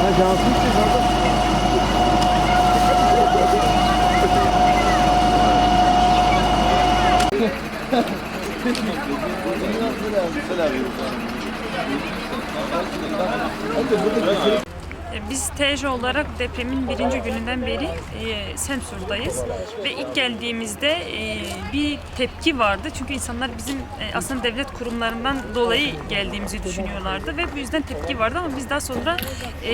Ha, cansız ki zaten. Selam. Selam. Hadi burada biz TJ olarak depremin birinci gününden beri e, Semsur'dayız ve ilk geldiğimizde e, bir tepki vardı. Çünkü insanlar bizim e, aslında devlet kurumlarından dolayı geldiğimizi düşünüyorlardı ve bu yüzden tepki vardı. Ama biz daha sonra e,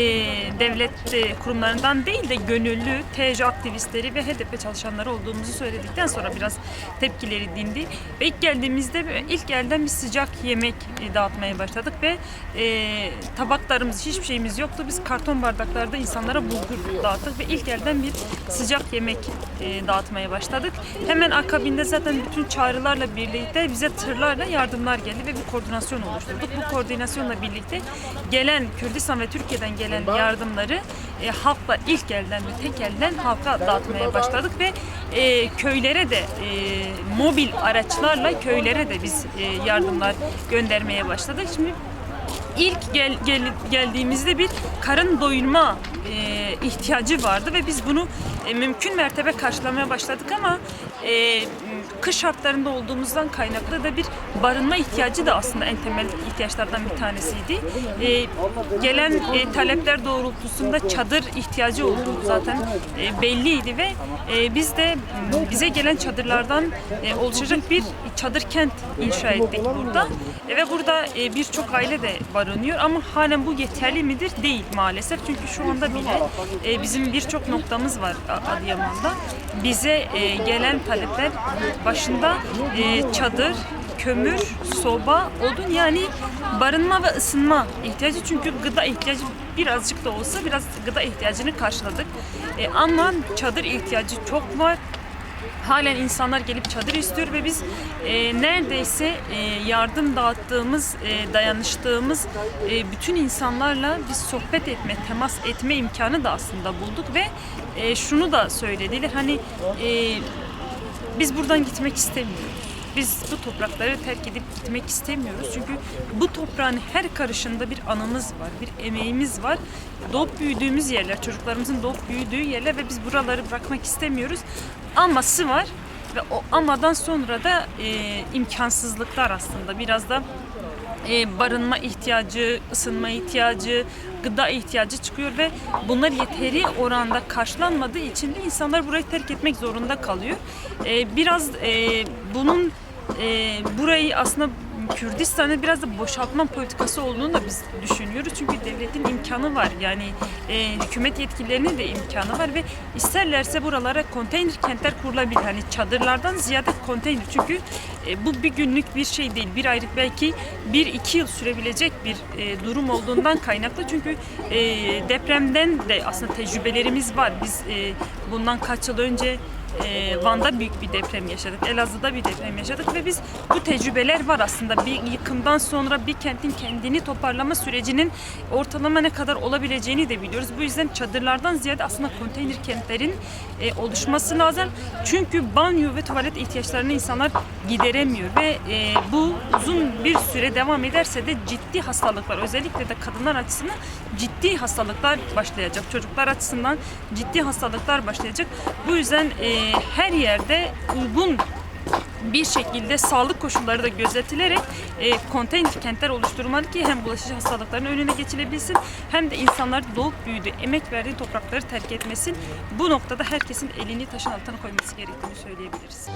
devlet e, kurumlarından değil de gönüllü TJ aktivistleri ve HDP çalışanları olduğumuzu söyledikten sonra biraz tepkileri dindi ve ilk geldiğimizde ilk elden bir sıcak yemek e, dağıtmaya başladık ve e, tabaklarımız hiçbir şeyimiz yoktu. Biz karton bardaklarda insanlara bulgur dağıttık ve ilk elden bir sıcak yemek e, dağıtmaya başladık. Hemen akabinde zaten bütün çağrılarla birlikte bize tırlarla yardımlar geldi ve bir koordinasyon oluşturduk. Bu koordinasyonla birlikte gelen Kürdistan ve Türkiye'den gelen yardımları e, halkla ilk elden ve tek elden halka dağıtmaya başladık ve e, köylere de e, mobil araçlarla köylere de biz e, yardımlar göndermeye başladık. Şimdi ilk gel, gel- geldiğimizde bir karın doyurma e, ihtiyacı vardı ve biz bunu e, mümkün mertebe karşılamaya başladık ama e, kış şartlarında olduğumuzdan kaynaklı da bir barınma ihtiyacı da aslında en temel ihtiyaçlardan bir tanesiydi. E, gelen e, talepler doğrultusunda çadır ihtiyacı olduğu zaten e, belliydi ve e, biz de m, bize gelen çadırlardan e, oluşacak bir çadır kent inşa ettik burada. E, ve burada e, birçok aile de barınıyor ama halen bu yeterli midir? Değil maalesef. Çünkü şu anda bile e, bizim birçok noktamız var Adıyaman'da. Bize e, gelen talepler başında e, çadır, kömür, soba, odun yani barınma ve ısınma ihtiyacı çünkü gıda ihtiyacı birazcık da olsa biraz gıda ihtiyacını karşıladık. E, ama çadır ihtiyacı çok var. Halen insanlar gelip çadır istiyor ve biz e, neredeyse e, yardım dağıttığımız, e, dayanıştığımız e, bütün insanlarla biz sohbet etme, temas etme imkanı da aslında bulduk ve e, şunu da söylediler hani e, biz buradan gitmek istemiyoruz. Biz bu toprakları terk edip gitmek istemiyoruz. Çünkü bu toprağın her karışında bir anımız var, bir emeğimiz var. Doğup büyüdüğümüz yerler, çocuklarımızın doğup büyüdüğü yerler ve biz buraları bırakmak istemiyoruz. Aması var ve o amadan sonra da e, imkansızlıklar aslında biraz da e, barınma ihtiyacı, ısınma ihtiyacı, gıda ihtiyacı çıkıyor ve bunlar yeteri oranda karşılanmadığı için de insanlar burayı terk etmek zorunda kalıyor. E, biraz e, bunun burayı aslında Kürdistan'ı biraz da boşaltma politikası olduğunu da biz düşünüyoruz. Çünkü devletin imkanı var. Yani e, hükümet yetkililerinin de imkanı var ve isterlerse buralara konteyner kentler kurulabilir. Hani çadırlardan ziyade konteyner. Çünkü e, bu bir günlük bir şey değil. Bir aylık belki bir iki yıl sürebilecek bir e, durum olduğundan kaynaklı. Çünkü e, depremden de aslında tecrübelerimiz var. Biz e, bundan kaç yıl önce e, Van'da büyük bir deprem yaşadık. Elazığ'da bir deprem yaşadık ve biz bu tecrübeler var aslında. Bir yıkımdan sonra bir kentin kendini toparlama sürecinin ortalama ne kadar olabileceğini de biliyoruz. Bu yüzden çadırlardan ziyade aslında konteyner kentlerin e, oluşması lazım. Çünkü banyo ve tuvalet ihtiyaçlarını insanlar gideremiyor ve e, bu uzun bir süre devam ederse de ciddi hastalıklar özellikle de kadınlar açısından ciddi hastalıklar başlayacak. Çocuklar açısından ciddi hastalıklar başlayacak. Bu yüzden e, her yerde uygun bir şekilde sağlık koşulları da gözetilerek e, konteyner kentler oluşturulmalı ki hem bulaşıcı hastalıkların önüne geçilebilsin hem de insanlar doğup büyüdü, emek verdiği toprakları terk etmesin. Bu noktada herkesin elini taşın altına koyması gerektiğini söyleyebiliriz.